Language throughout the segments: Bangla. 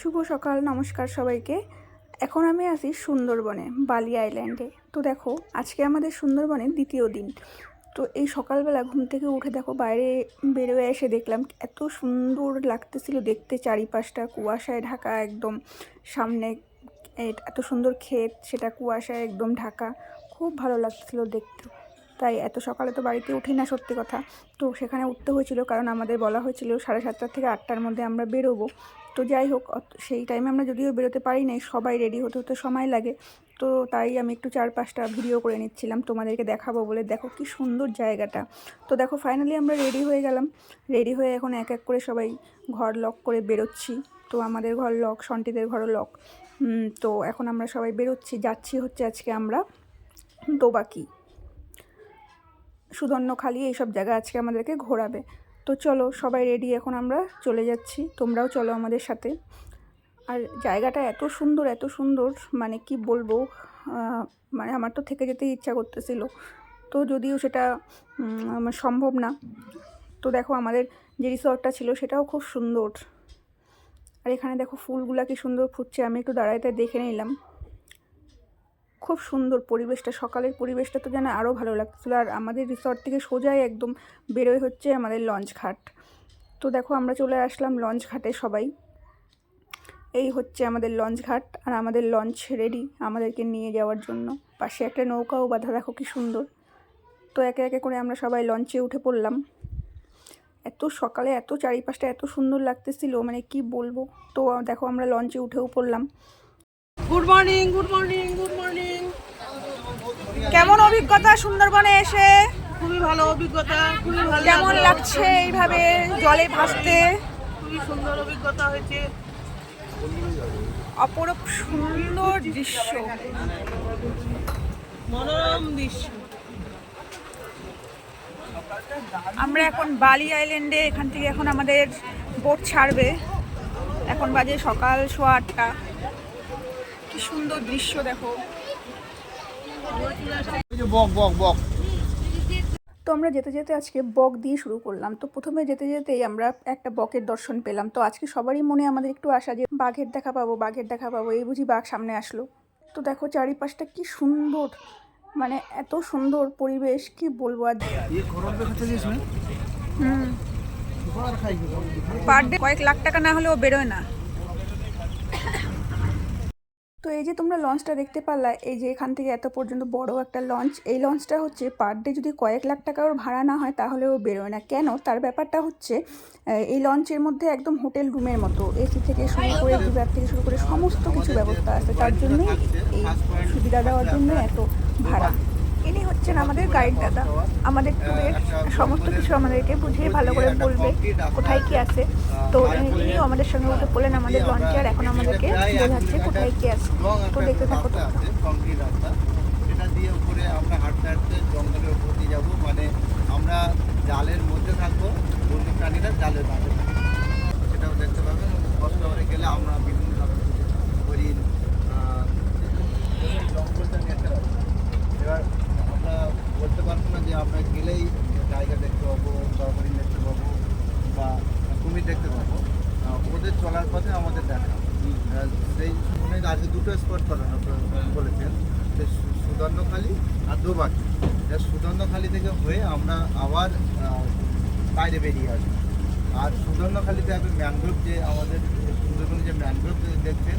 শুভ সকাল, নমস্কার সবাইকে। এখন আমি আছি সুন্দরবনে, বালি আইল্যান্ডে। তো দেখো, আজকে আমাদের সুন্দরবনের দ্বিতীয় দিন। তো এই সকালবেলা ঘুম থেকে উঠে দেখো বাইরে বেরোয় এসে দেখলাম এত সুন্দর লাগতেছিল দেখতে চারিপাশটা, কুয়াশায় ঢাকা একদম। সামনে এত সুন্দর ক্ষেত, সেটা কুয়াশায় একদম ঢাকা। খুব ভালো লাগছিল দেখতে। তাই এত সকালে তো বাড়িতে উঠি না, সত্যি কথা। তো সেখানে উঠতে হয়েছিল কারণ আমাদের বলা হয়েছিল সাড়ে সাতটা থেকে আটটার মধ্যে আমরা বেরোবো। তো যাই হোক সেই টাইমে আমরা যদিও বেরোতে পারি নাই, সবাই রেডি হতে হতে সময় লাগে। তো তাই আমি একটু চার পাঁচটা ভিডিও করে নিচ্ছিলাম, তোমাদেরকে দেখাবো বলে। দেখো কি সুন্দর জায়গাটা। তো দেখো ফাইনালি আমরা রেডি হয়ে গেলাম। রেডি হয়ে এখন এক এক করে সবাই ঘর লক করে বেরোচ্ছি। তো আমাদের ঘর লক সন্টিদের ঘরও লক তো এখন আমরা সবাই বেরোচ্ছি। যাচ্ছি হচ্ছে আজকে আমরা দোবাকি। সুদর্ণখালি এইসব জায়গা আজকে আমাদেরকে ঘোরাবে। তো চলো, সবাই রেডি এখন আমরা চলে যাচ্ছি। তোমরাও চলো আমাদের সাথে। আর জায়গাটা এত সুন্দর এত সুন্দর মানে কি বলব মানে আমার তো থেকে যেতে ইচ্ছা করতেছিল। তো যদিও সেটা সম্ভব না। তো দেখো আমাদের যে রিসর্টটা ছিল সেটাও খুব সুন্দর। আর এখানে দেখো ফুলগুলা কি সুন্দর ফুটছে, আমি একটু দাঁড়াইতে দেখে নিলাম। খুব সুন্দর পরিবেশটা, সকালের পরিবেশটা তো যেন আরও ভালো লাগছিল আর আমাদের রিসর্ট থেকে সোজাই একদম বেরোয় হচ্ছে আমাদের লঞ্চ ঘাট। তো দেখো আমরা চলে আসলাম লঞ্চ ঘাটে সবাই। এই হচ্ছে আমাদের লঞ্চ ঘাট আর আমাদের লঞ্চ রেডি আমাদেরকে নিয়ে যাওয়ার জন্য। পাশে একটা নৌকাও বাঁধা, দেখো কি সুন্দর। তো একে একে করে আমরা সবাই লঞ্চে উঠে পড়লাম। এত সকালে এত চারিপাশটা এত সুন্দর লাগতেছিল মানে কি বলব। তো দেখো আমরা লঞ্চে উঠেও পড়লাম। Good morning good morning good morning কেমন অভিজ্ঞতা সুন্দরবনে এসে? খুবই ভালো অভিজ্ঞতা খুবই ভালো কেমন লাগছে এইভাবে জলে ভাসতে? খুবই সুন্দর অভিজ্ঞতা হয়েছে। অপরূপ সুন্দর দৃশ্য। মনোরম দৃশ্য। আমরা এখন বালি আইল্যান্ডে এখান থেকে এখন আমাদের বোট ছাড়বে। এখন বাজে সকাল সোয়া আটটা। কি সুন্দর দৃশ্য দেখো। তো আমরা যেতে যেতে আজকে বক দিয়ে শুরু করলাম। তো প্রথমে যেতে যেতেই আমরা একটা বকের দর্শন পেলাম। তো আজকে সবারই মনে আমাদের একটু আসা যে বাঘের দেখা পাবো বাঘের দেখা পাবো এই বুঝি বাঘ সামনে আসলো। তো দেখো চারিপাশটা কি সুন্দর মানে এত সুন্দর পরিবেশ কি বলব আর হুম। পার ডে কয়েক লাখ টাকা না হলেও বেরোয় না। তো এই যে তোমরা লঞ্চটা দেখতে পারলা, এই যে এখান থেকে এত পর্যন্ত বড় একটা লঞ্চ এই লঞ্চটা হচ্ছে পার ডে যদি কয়েক লাখ টাকার ভাড়া না হয় তাহলে ও বেরোয় না। কেন? তার ব্যাপারটা হচ্ছে এই লঞ্চের মধ্যে একদম হোটেল রুমের মতো এসি থেকে শুরু করে বিভাগ থেকে শুরু করে সমস্ত কিছু ব্যবস্থা আছে, তার জন্যই এই সুবিধা দেওয়ার জন্য এত ভাড়া। ইনি হচ্ছেন আমাদের গাইড দাদা। আমাদের ট্যুরের সমস্ত কিছু আমাদেরকে বুঝিয়ে ভালো করে বলবে কোথায় কি আছে। তো ইনিও আমাদের সঙ্গে উঠে পড়লেন আমাদের লঞ্চে এখন আমাদেরকে বোঝাচ্ছে কোথায় কি আছে। তো দেখতে থাকো সেটা দিয়ে উপরে আমরা হাঁটতে হাঁটতে জঙ্গলের যাব। মানে আমরা জালের মধ্যে থাকব বন্য প্রাণীরা জালের বাইরে থাকবে। সেটাও দেখতে পাবেন কষ্ট করে গেলে আমরা বিভিন্ন রকম হরিণ আহ, জঙ্গলটা দেখতে পাবো এবার আমরা বলতে পারব না যে আমরা গেলেই জায়গা দেখতে পাবো বা হরিণ দেখতে পাবো বা কুমির দেখতে পাবো আহ, ওদের চলার পথে আমাদের দেখা আহ, সেই শুনে আজকে দুটো স্পট করানো বলেছেন যে সু- সুদর্ণখালি আর দোবাকি সুদর্ণখালি থেকে হয়ে আমরা আবার বাইরে বেরিয়ে আসব। আর সুদর্ণখালিতে একটা ম্যানগ্রোভ যে আমাদের সুন্দরবনে যে ম্যানগ্রোভ দেখছেন,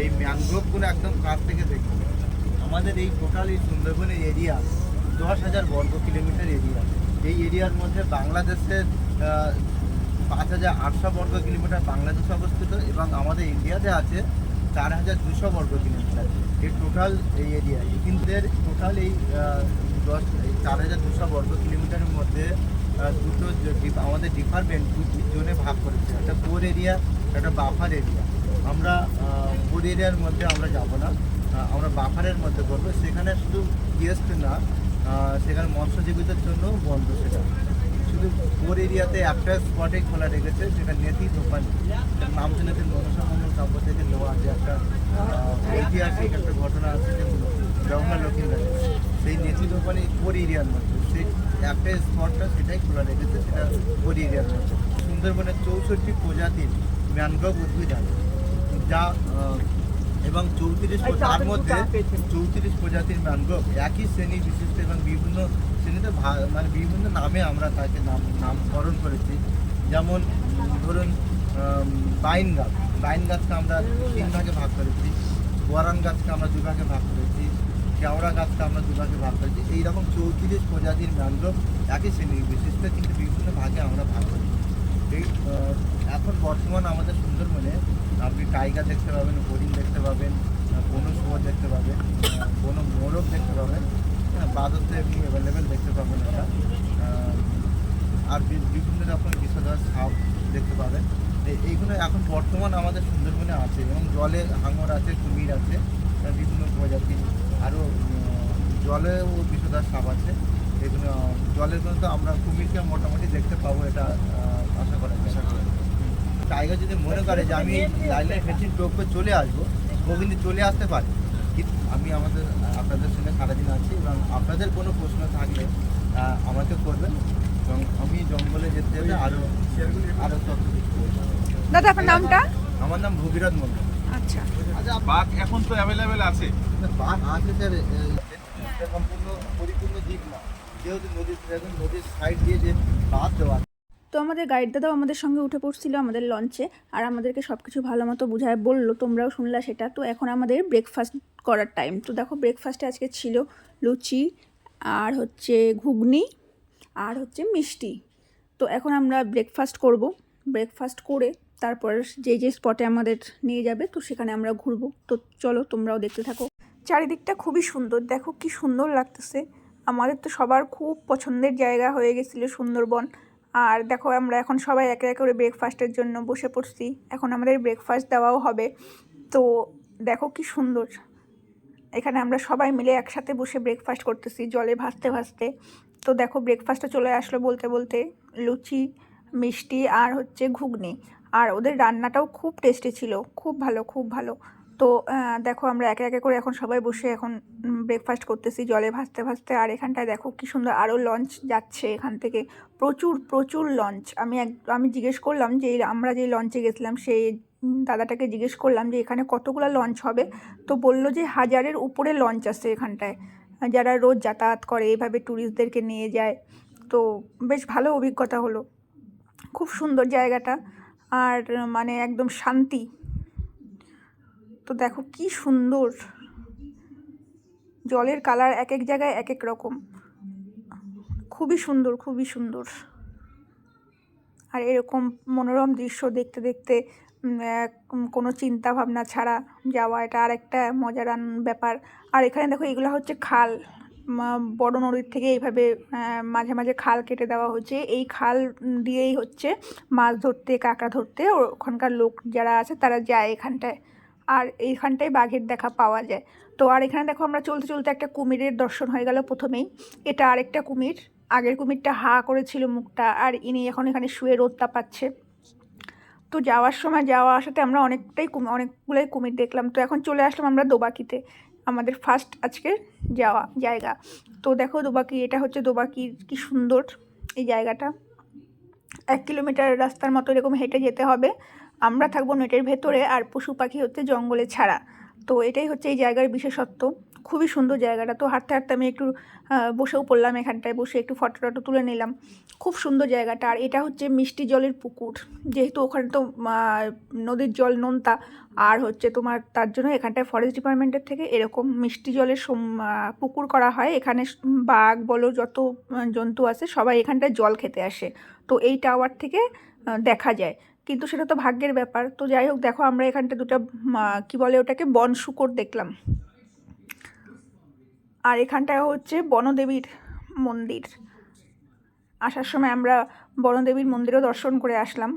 এই ম্যানগ্রোভগুলো একদম কাছ থেকে দেখবেন আমাদের এই টোটাল এই সুন্দরবনের এরিয়া দশ হাজার বর্গ কিলোমিটার এরিয়া। এই এরিয়ার মধ্যে বাংলাদেশের পাঁচ হাজার আটশো বর্গ কিলোমিটার বাংলাদেশ অবস্থিত এবং আমাদের ইন্ডিয়াতে আছে চার হাজার দুশো বর্গ কিলোমিটার। এই টোটাল এই এরিয়া কিন্তু টোটাল এই দশ চার হাজার দুশো বর্গ কিলোমিটারের মধ্যে দুটো আমাদের ডিপার্টমেন্ট দু জোনে ভাগ করেছে। একটা কোর এরিয়া একটা বাফার এরিয়া আমরা কোর এরিয়ার মধ্যে আমরা যাব না। আমরা বাফারের মধ্যে করব। সেখানে শুধু গেস্ট না সেখানে মৎস্যজীবীদের জন্য বন্ধ সেটা। শুধু কোর এরিয়াতে একটা স্পটে খোলা রেখেছে সেটা নেতি দোকান। নাম শুনেছে মনসা কাব্য থেকে নেওয়া যে একটা ঐতিহাসিক একটা ঘটনা আছে জগন্নাথ লক্ষ্মীর সেই নেতি দোকানে কোর এরিয়ার মধ্যে। সেই একটা স্পটটা সেটাই খোলা রেখেছে সেটা কোর এরিয়ার মধ্যে। সুন্দরবনের চৌষট্টি প্রজাতির ম্যানগ্রোভ উদ্ভিদ আছে। যা এবং চৌত্রিশ তার মধ্যে চৌত্রিশ প্রজাতির ম্যানগ্রোভ। একই শ্রেণি বিশিষ্ট এবং বিভিন্ন শ্রেণীতে মানে বিভিন্ন নামে আমরা তাকে নাম নামকরণ করেছি। যেমন ধরুন বাইন গাছ। বাইন গাছকে আমরা তিন ভাগে ভাগ করেছি। ওয়ারান গাছকে আমরা দু ভাগে ভাগ করেছি। কেওড়া গাছকে আমরা দুভাগে ভাগ করেছি। এইরকম চৌত্রিশ প্রজাতির ম্যানগ্রোভ একই শ্রেণি বিশিষ্ট কিন্তু বিভিন্ন ভাগে আমরা ভাগ করেছি। এই এখন বর্তমান আমাদের সুন্দরবনে আপনি টাইগার দেখতে পাবেন, হরিণ দেখতে পাবেন কোনো শুয়োর দেখতে পাবেন কোনো মোরগ দেখতে পাবেন হ্যাঁ বাদর তো এমনি অ্যাভেলেবেল দেখতে পাবেন এটা আর বিভিন্ন রকম বিষধর সাপ দেখতে পাবেন। এইগুলো এখন বর্তমান আমাদের সুন্দরবনে আছে এবং জলে হাঙর আছে, কুমির আছে, বিভিন্ন প্রজাতি আরও জলেও বিষধর সাপ আছে। এগুলো আহ, জলের কিন্তু আমরা কুমিরকে মোটামুটি দেখতে পাবো এটা আহ, আশা করা টাইগার যদি মনে করে যে আমি লাইলাই ফেন্সিং প্রয়োগ করে চলে আসব ও কিন্তু চলে আসতে পারে। কিন্তু আমি আমাদের আপনাদের সঙ্গে সারাদিন আছি এবং আপনাদের কোনো প্রশ্ন থাকলে আমাকে করবেন। এবং আমি জঙ্গলে যেতে আরও আরও তথ্য দিচ্ছি। দাদা আপনার নামটা? আমার নাম ভগীরথ মন্ডল আচ্ছা। আচ্ছা বাঘ এখন তো অ্যাভেলেবেল আছে। বাঘ আছে স্যার সম্পূর্ণ পরিপূর্ণ দিক না। যেহেতু নদীর নদীর সাইড দিয়ে যে বাঁধ দেওয়া তো আমাদের গাইড দাদাও আমাদের সঙ্গে উঠে পড়ছিল আমাদের লঞ্চে আর আমাদেরকে সব কিছু ভালো মতো বুঝায় বলল তোমরাও শুনলা সেটা। তো এখন আমাদের ব্রেকফাস্ট করার টাইম তো দেখো ব্রেকফাস্টে আজকে ছিল লুচি আর হচ্ছে ঘুগনি আর হচ্ছে মিষ্টি। তো এখন আমরা ব্রেকফাস্ট করব। ব্রেকফাস্ট করে তারপর যে যে স্পটে আমাদের নিয়ে যাবে, তো সেখানে আমরা ঘুরবো। তো চলো তোমরাও দেখতে থাকো। চারিদিকটা খুবই সুন্দর। দেখো কি সুন্দর লাগতেছে। আমাদের তো সবার খুব পছন্দের জায়গা হয়ে গেছিল সুন্দরবন। আর দেখো আমরা এখন সবাই একে একে করে ব্রেকফাস্টের জন্য বসে পড়ছি। এখন আমাদের ব্রেকফাস্ট দেওয়াও হবে। তো দেখো কি সুন্দর। এখানে আমরা সবাই মিলে একসাথে বসে ব্রেকফাস্ট করতেছি, জলে ভাসতে ভাসতে। তো দেখো ব্রেকফাস্টটা চলে আসলো বলতে বলতে লুচি, মিষ্টি আর হচ্ছে ঘুগনি। আর ওদের রান্নাটাও খুব টেস্টি ছিল, খুব ভালো খুব ভালো। তো দেখো আমরা একে একে করে এখন সবাই বসে এখন ব্রেকফাস্ট করতেছি, জলে ভাসতে ভাসতে আর এখানটায় দেখো কি সুন্দর আরও লঞ্চ যাচ্ছে এখান থেকে। প্রচুর প্রচুর লঞ্চ আমি এক, আমি জিজ্ঞেস করলাম যে আমরা যে লঞ্চে গেছিলাম, সেই দাদাটাকে জিজ্ঞেস করলাম যে, এখানে কতগুলো লঞ্চ হবে? তো বলল যে, হাজারের উপরে লঞ্চ আছে এখানটায়। যারা রোজ যাতায়াত করে, এইভাবে ট্যুরিস্টদেরকে নিয়ে যায়। তো বেশ ভালো অভিজ্ঞতা হলো। খুব সুন্দর জায়গাটা। আর মানে একদম শান্তি। তো দেখো কি সুন্দর। জলের কালার এক এক জায়গায় এক এক রকম। খুবই সুন্দর খুবই সুন্দর। আর এরকম মনোরম দৃশ্য দেখতে দেখতে কোনো চিন্তা ভাবনা ছাড়া যাওয়া, এটা আর একটা মজার ব্যাপার। আর এখানে দেখো এগুলো হচ্ছে খাল। বড় নদীর থেকে এইভাবে মাঝে মাঝে খাল কেটে দেওয়া হচ্ছে। এই খাল দিয়েই হচ্ছে মাছ ধরতে, কাঁকড়া ধরতে। ওখানকার লোক যারা আছে তারা যায় এখানটায়। আর এইখানটায় বাঘের দেখা পাওয়া যায়। তো আর এখানে দেখো আমরা চলতে চলতে একটা কুমিরের দর্শন হয়ে গেল প্রথমেই। এটা আরেকটা কুমির। আগের কুমিরটা হা করেছিল মুখটা আর ইনি এখন এখানে শুয়ে রোদটা পাচ্ছে তো যাওয়ার সময়, যাওয়া আসাতে আমরা অনেকটাই কুমি- অনেকগুলোই কুমির দেখলাম। তো এখন চলে আসলাম আমরা দোবাকিতে। আমাদের ফার্স্ট আজকে যাওয়া জায়গা। তো দেখো দোবাকি, এটা হচ্ছে দোবাকির কি সুন্দর এই জায়গাটা। এক কিলোমিটার রাস্তার মতো এরকম হেঁটে যেতে হবে। আমরা থাকব নেটের ভেতরে আর পশু পাখি হচ্ছে জঙ্গলে ছাড়া। তো এটাই হচ্ছে এই জায়গার বিশেষত্ব। খুবই সুন্দর জায়গাটা। তো হাঁটতে হাঁটতে আমি একটু বসেও পড়লাম এখানটায়, বসে একটু ফটো টটো তুলে নিলাম। খুব সুন্দর জায়গাটা। আর এটা হচ্ছে মিষ্টি জলের পুকুর। যেহেতু ওখানে তো নদীর জল নোনতা, আর হচ্ছে তোমার তার জন্য এখানটায় ফরেস্ট ডিপার্টমেন্টের থেকে এরকম মিষ্টি জলের পুকুর করা হয়। এখানে বাঘ বলো যত জন্তু আছে সবাই এখানটায় জল খেতে আসে। তো এই টাওয়ার থেকে দেখা যায়। কিন্তু সেটা তো ভাগ্যের ব্যাপার। তো যাই হোক, দেখো আমরা এখানটা দুটো কি বলে ওটাকে বন শুকর দেখলাম। আর এখানটায় হচ্ছে বনদেবীর মন্দির। আসার সময় আমরা বনদেবীর মন্দিরও দর্শন করে আসলাম।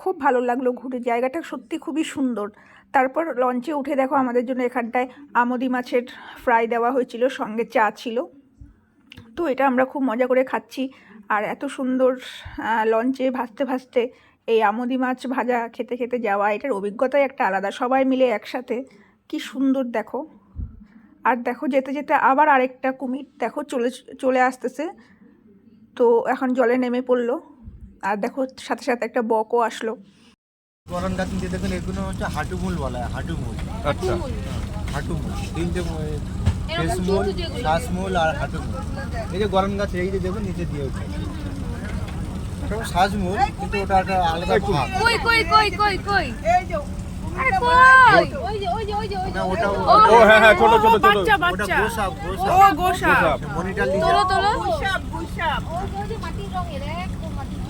খুব ভালো লাগল ঘুরে। জায়গাটা সত্যি খুবই সুন্দর। তারপর লঞ্চে উঠে দেখো আমাদের জন্য এখানটায় আমদি মাছের ফ্রাই দেওয়া হয়েছিল, সঙ্গে চা ছিল। তো এটা আমরা খুব মজা করে খাচ্ছি। আর এত সুন্দর লঞ্চে ভাসতে ভাসতে এই আমদি মাছ ভাজা খেতে খেতে যাওয়া, এটার অভিজ্ঞতাই একটা আলাদা। সবাই মিলে একসাথে, কি সুন্দর দেখো। আর দেখো যেতে যেতে আবার আরেকটা কুমির দেখো চলে চলে আসতেছে। তো এখন জলে নেমে পড়ল। আর দেখো সাথে সাথে একটা বকও আসলো। গরম গাছ নিচে দেখুন এগুলো হচ্ছে হাঁটুমূল বলা হয় হাঁটুমূল আচ্ছা। হাঁটুমূল তিনটে ফেসমূল শ্বাসমূল আর হাঁটুমূল এই যে গরম গাছ এই যে দেখুন নিচে দিয়ে শ্বাসমূল কিন্তু ওটা একটা আলাদা কই কই কই কই কই? ওই যে ওই যে ওই যে ওই যে না ওটা ও হ্যাঁ হ্যাঁ ছোট ছোট ছোট। ওটা গোসাপ ও গোসাপ। গোসা গোসাপ। তোলো তোলো। গুসাপ গুসাপ। ওই যে মাটির রঙের একদম মাটির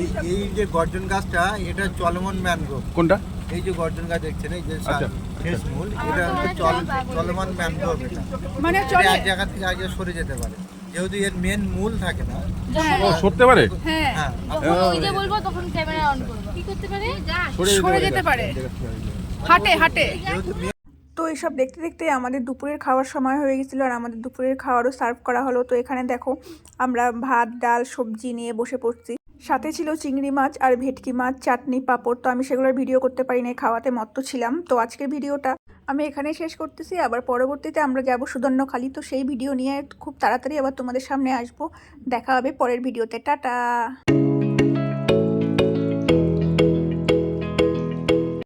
এই এই যে গর্জন গাছটা এটা চলমান ম্যানগ্রোভ। কোনটা? এই যে গর্জন গাছ দেখছেন এই যে আচ্ছা। এটা হচ্ছে চলমান ম্যানগ্রোভ এটা। মানে এক জায়গা থেকে আগে সরে যেতে পারে। যেহেতু এর মেন মূল থাকে না ও সরতে পারে? হ্যাঁ। হ্যাঁ তখন ওই যে বলব তখন ক্যামেরা অন করব। কি করতে পারে? সরে যেতে পারে। হাঁটে হাঁটে। তো এইসব দেখতে দেখতে আমাদের দুপুরের খাওয়ার সময় হয়ে গেছিল আর আমাদের দুপুরের খাওয়ারও সার্ভ করা হলো। তো এখানে দেখো আমরা ভাত ডাল সবজি নিয়ে বসে পড়ছি। সাথে ছিল চিংড়ি মাছ আর ভেটকি মাছ, চাটনি, পাঁপড়। তো আমি সেগুলোর ভিডিও করতে পারি না খাওয়াতে মত্ত ছিলাম। তো আজকের ভিডিওটা আমি এখানে শেষ করতেছি। আবার পরবর্তীতে আমরা যাব সুদর্ণখালি। তো সেই ভিডিও নিয়ে খুব তাড়াতাড়ি আবার তোমাদের সামনে আসব। দেখা হবে পরের ভিডিওতে। টাটা!